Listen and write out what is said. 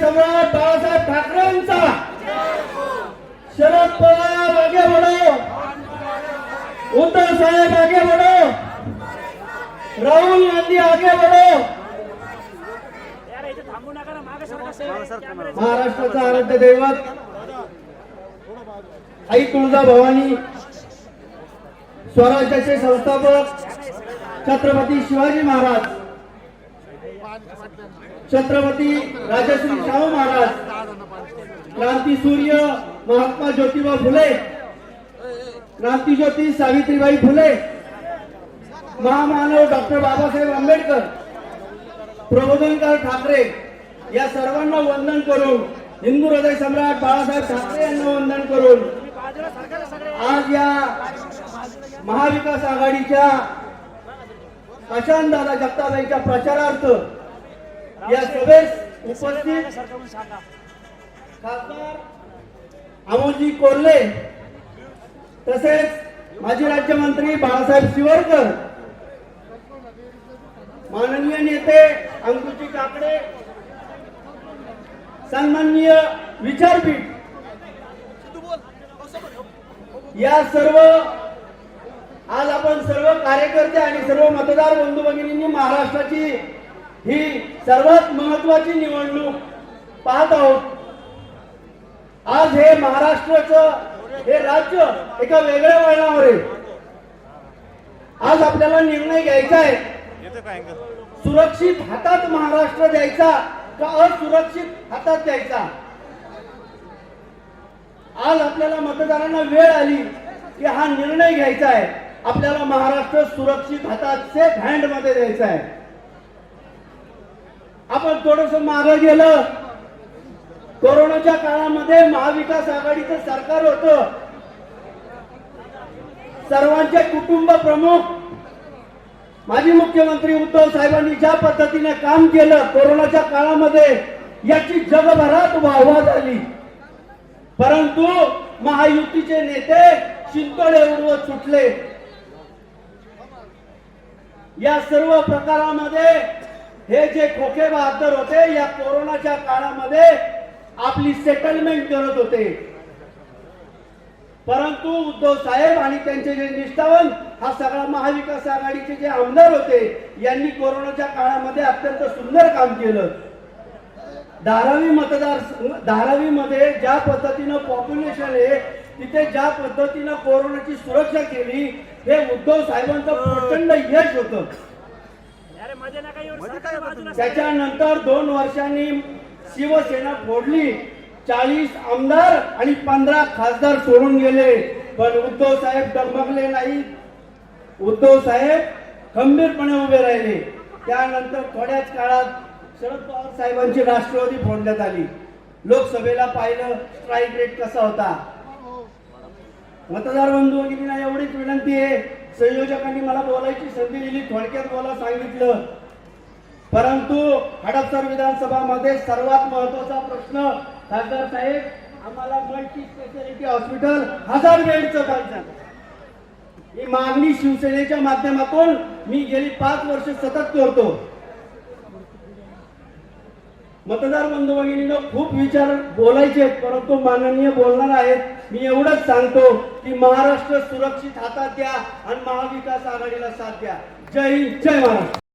सम्राट बाळासाहेब ठाकरेंचा. शरद पवार आगे बढ़ो उद्धव साहेब आगे बढ़ो राहुल गांधी आगे बढ़ो महाराष्ट्राचा आराध्य दैवत आई तुळजा भवानी स्वराज्याचे संस्थापक छत्रपती शिवाजी महाराज. छत्रपती राजश्री शाहू महाराज क्रांती सूर्य महात्मा ज्योतिबा फुले क्रांती ज्योती सावित्रीबाई फुले महामानव डॉक्टर बाबासाहेब आंबेडकर प्रबोधनकार ठाकरे या सर्वांना वंदन करून हिंदू हृदय सम्राट बाळासाहेब ठाकरे यांना वंदन करून आज या महाविकास आघाडीच्या दादा जगताप यांच्या प्रचारार्थ या सभेस उपस्थित खासदार अमोलजी कोल्हे तसेच माजी राज्यमंत्री बाळासाहेब शिवरकर माननीय नेते अंकुजी काकडे सन्माननीय विचारपीठ या सर्व आज आपण सर्व कार्यकर्ते आणि सर्व मतदार बंधू भगिनींनी महाराष्ट्राची ही सर्वात महत्वाची निवडणूक पाहत आहोत. आज हे महाराष्ट्राचं हे राज्य एका वेगळ्या वळणावर आहे. आज आपल्याला निर्णय घ्यायचा आहे. सुरक्षित हातात महाराष्ट्र द्यायचा का असुरक्षित हातात द्यायचा? आज आपल्याला मतदारांना वेळ आली की हा निर्णय घ्यायचा आहे. आपल्याला महाराष्ट्र सुरक्षित हातात सेफ हँडमध्ये द्यायचं आहे. आपण थोडस मागे गेलं. कोरोनाच्या काळामध्ये महाविकास आघाडीचं सरकार होतं. सर्वांचे कुटुंब प्रमुख माजी मुख्यमंत्री उद्धव साहेबांनी ज्या पद्धतीने काम केलं कोरोनाच्या काळामध्ये याची जगभरात वाहवा झाली. परंतु महायुतीचे नेते शिंतोडे उडवत सुटले. या सर्व प्रकारामध्ये हे जे खोके बहादर होते या कोरोनाच्या काळामध्ये आपली सेटलमेंट करत होते. परंतु उद्धव साहेब आणि त्यांचे जे निष्ठावन हा सगळा महाविकास आघाडीचे जे आमदार होते यांनी कोरोनाच्या काळामध्ये अत्यंत सुंदर काम केलं. धारावी मतदार धारावी मध्ये ज्या पद्धतीनं पॉप्युलेशन आहे तिथे ज्या पद्धतीनं कोरोनाची सुरक्षा केली हे उद्धव साहेबांचं प्रचंड यश होतं. त्याच्यानंतर दोन वर्षांनी शिवसेना फोडली. चाळीस आमदार आणि पंधरा खासदार सोडून गेले. पण उद्धव साहेब डगमगले नाही उद्धव साहेब खंबीरपणे उभे राहिले. त्यानंतर थोड्याच काळात शरद पवार साहेबांची राष्ट्रवादी फोडण्यात आली. लोकसभेला पाहिलं स्ट्राईक रेट कसा होता? मतदार बंधू भगिनींना एवढीच विनंती आहे. संयोजकांनी मला बोलायची संधी दिली थोडक्यात बोला सांगितलं. परंतु हडपसर विधानसभामध्ये सर्वात महत्त्वाचा प्रश्न खासदार साहेब आम्हाला मल्टी स्पेशालिटी हॉस्पिटल हजार बेडचं पाहिजे. ही मागणी शिवसेनेच्या माध्यमातून मी गेली पाच वर्ष सतत करतो. मतदार बंधू भगिनीनं खूप विचार बोलायचे आहेत, परंतु माननीय बोलणार आहेत. मी एवढंच सांगतो की महाराष्ट्र सुरक्षित हातात द्या आणि महाविकास आघाडीला साथ द्या. जय हिंद जय महाराष्ट्र.